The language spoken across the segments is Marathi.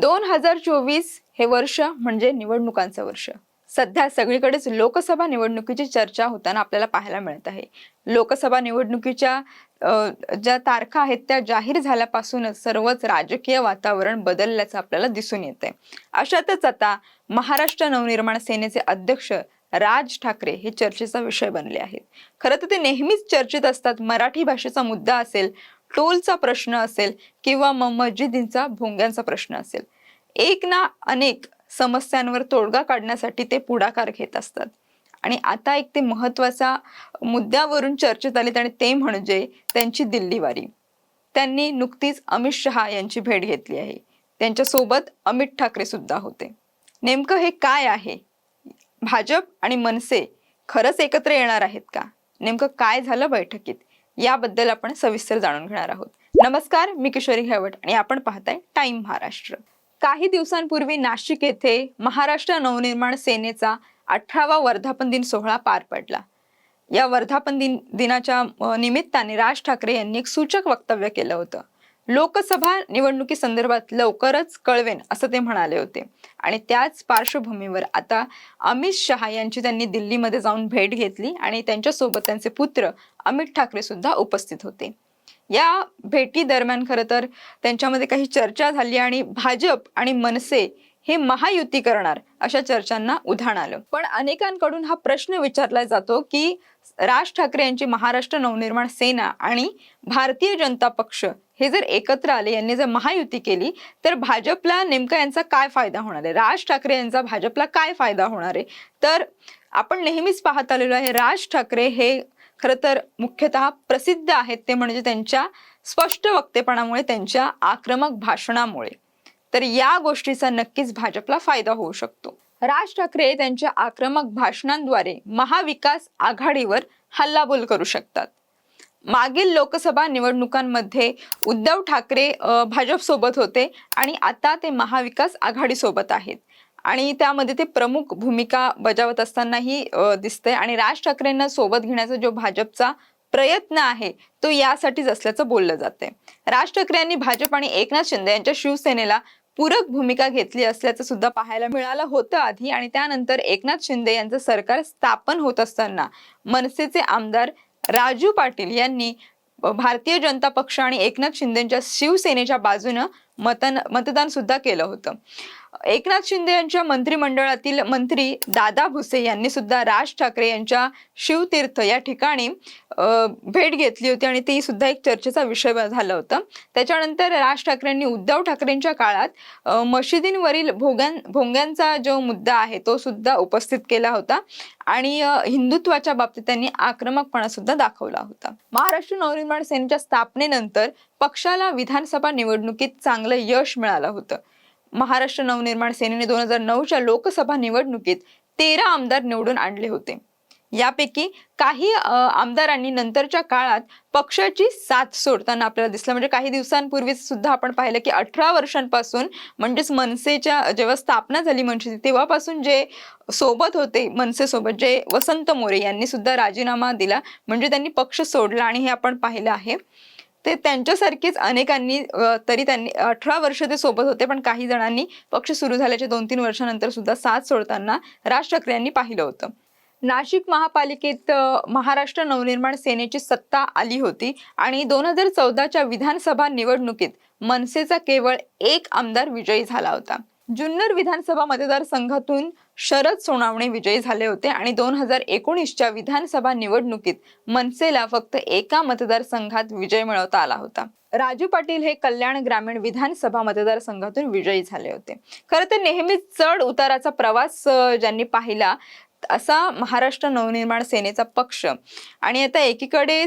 दोन हजार चोवीस हे वर्ष म्हणजे निवडणुकांचं वर्ष. सध्या सगळीकडेच लोकसभा निवडणुकीची चर्चा होताना आपल्याला पाहायला मिळत आहे. लोकसभा निवडणुकीच्या ज्या तारखा आहेत त्या जाहीर झाल्यापासूनच सर्वच राजकीय वातावरण बदलल्याचं आपल्याला दिसून येत आहे अशातच आता महाराष्ट्र नवनिर्माण सेनेचे अध्यक्ष राज ठाकरे हे चर्चेचा विषय बनले आहेत. खरं तर ते नेहमीच चर्चेत असतात. मराठी भाषेचा मुद्दा असेल टोलचा प्रश्न असेल किंवा मग मस्जिदींचा भोंग्यांचा प्रश्न असेल. एक ना अनेक समस्यांवर तोडगा काढण्यासाठी ते पुढाकार घेत असतात. आणि आता एक ते महत्त्वाचा मुद्द्यावरून चर्चेत आलेत आणि ते म्हणजे त्यांची दिल्लीवारी. त्यांनी नुकतीच अमित शहा यांची भेट घेतली आहे. त्यांच्यासोबत अमित ठाकरे सुद्धा होते. नेमकं हे काय आहे? भाजप आणि मनसे खरंच एकत्र येणार आहेत का? नेमकं काय झालं बैठकीत? याबद्दल आपण सविस्तर जाणून घेणार आहोत. नमस्कार मी किशोरी हेवट आणि आपण पाहताय टाइम महाराष्ट्र. काही दिवसांपूर्वी नाशिक येथे महाराष्ट्र नवनिर्माण सेनेचा अठरावा वर्धापन दिन सोहळा पार पडला. या वर्धापन दिन दिनाच्या निमित्ताने राज ठाकरे यांनी एक सूचक वक्तव्य केलं होतं. लोकसभा निवडणुकी संदर्भात लवकरच कळवेन असं ते म्हणाले होते. आणि त्याच पार्श्वभूमीवर आता अमित शहा यांची त्यांनी दिल्लीमध्ये जाऊन भेट घेतली आणि त्यांच्यासोबत त्यांचे पुत्र अमित ठाकरे सुद्धा उपस्थित होते. या भेटी दरम्यान खरं तर त्यांच्यामध्ये काही चर्चा झाली आणि भाजप आणि मनसे हे महायुती करणार अशा चर्चांना उधाण आलं. पण अनेकांकडून हा प्रश्न विचारला जातो की राज ठाकरे यांची महाराष्ट्र नवनिर्माण सेना आणि भारतीय जनता पक्ष हे जर एकत्र आले यांनी जर महायुती केली तर भाजपला नेमका यांचा काय फायदा होणार आहे? राज ठाकरे यांचा भाजपला काय फायदा होणार आहे? तर आपण नेहमीच पाहत आलेलो आहे राज ठाकरे हे खरं तर मुख्यतः प्रसिद्ध आहेत ते म्हणजे त्यांच्या स्पष्ट वक्तेपणामुळे त्यांच्या आक्रमक भाषणामुळे. तर या गोष्टीचा नक्कीच भाजपला फायदा होऊ शकतो. राज ठाकरे त्यांच्या आक्रमक भाषणांद्वारे महाविकास आघाडीवर हल्लाबोल करू शकतात. मागील लोकसभा निवडणुकांमध्ये उद्धव ठाकरे भाजपसोबत होते आणि आता ते महाविकास आघाडीसोबत आहेत. आणि त्यामध्ये ते प्रमुख भूमिका बजावत असतानाही दिसते दिसतंय. आणि राज ठाकरेंना सोबत घेण्याचा जो भाजपचा प्रयत्न आहे तो यासाठीच असल्याचं बोललं जाते राज ठाकरे यांनी भाजप आणि एकनाथ शिंदे यांच्या शिवसेनेला पूरक भूमिका घेतली असल्याचं सुद्धा पाहायला मिळालं होतं आधी. आणि त्यानंतर एकनाथ शिंदे यांचं सरकार स्थापन होत असताना मनसेचे आमदार राजू पाटील यांनी भारतीय जनता पक्ष आणि एकनाथ शिंदेच्या शिवसेनेच्या बाजूनं मतन मतदान सुद्धा केलं होतं. एकनाथ शिंदे यांच्या मंत्रिमंडळातील मंत्री दादा भुसे यांनी सुद्धा राज ठाकरे यांच्या शिवतीर्थ या ठिकाणी भेट घेतली होती आणि ती सुद्धा एक चर्चेचा विषय झाला होता. त्याच्यानंतर राज ठाकरेंनी उद्धव ठाकरेंच्या काळात मशिदींवरील भोग्यां भोंग्यांचा जो मुद्दा आहे तो सुद्धा उपस्थित केला होता आणि हिंदुत्वाच्या बाबतीत त्यांनी आक्रमकपणा सुद्धा दाखवला होता. महाराष्ट्र नवनिर्माण सेनेच्या स्थापनेनंतर पक्षाला विधानसभा निवडणुकीत चांगलं यश मिळालं होतं. महाराष्ट्र नवनिर्माण सेनेने दोन हजार नऊच्या लोकसभा निवडणुकीत तेरा आमदार निवडून आणले होते. यापैकी काही आमदारांनी नंतरच्या काळात पक्षाची साथ सोडताना आपल्याला दिसलं. म्हणजे काही दिवसांपूर्वी सुद्धा आपण पाहिलं की अठरा वर्षांपासून म्हणजेच मनसेच्या जेव्हा स्थापना झाली मनसेची तेव्हापासून जे सोबत होते मनसेसोबत जे वसंत मोरे यांनी सुद्धा राजीनामा दिला. म्हणजे त्यांनी पक्ष सोडला आणि हे आपण पाहिलं आहे. ते त्यांच्यासारखीच अनेकांनी तरी त्यांनी अठरा वर्ष ते सोबत होते पण काही जणांनी पक्ष सुरू झाल्याच्या दोन तीन वर्षानंतर सुद्धा साथ सोडताना राज ठाकरे यांनी पाहिलं होतं. नाशिक महापालिकेत महाराष्ट्र नवनिर्माण सेनेची सत्ता आली होती आणि दोन हजार चौदाच्या विधानसभा निवडणुकीत मनसेचा केवळ एक आमदार विजयी झाला होता. जुन्नर विधानसभा मतदारसंघातून शरद सोनावणे विजयी झाले होते आणि दोन हजार एकोणीसच्या विधानसभा निवडणुकीत मनसेला फक्त एका मतदारसंघात विजय मिळवता आला होता. राजू पाटील हे कल्याण ग्रामीण विधानसभा मतदारसंघातून विजयी झाले होते. खरं तर नेहमीच चढ उताराचा प्रवास ज्यांनी पाहिला असा महाराष्ट्र नवनिर्माण सेनेचा पक्ष. आणि आता एकीकडे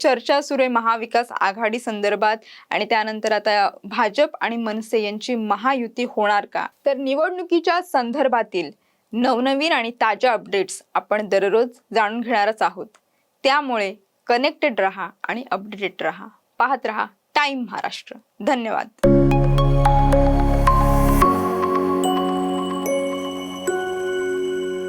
चर्चा सुरू आहे महाविकास आघाडी संदर्भात आणि त्यानंतर आता भाजप आणि मनसे यांची महायुती होणार का? तर निवडणुकीच्या संदर्भातील नवनवीन आणि ताज्या अपडेट्स आपण दररोज जाणून घेणारच आहोत. त्यामुळे कनेक्टेड रहा आणि अपडेटेड रहा. पाहत रहा टाइम महाराष्ट्र. धन्यवाद.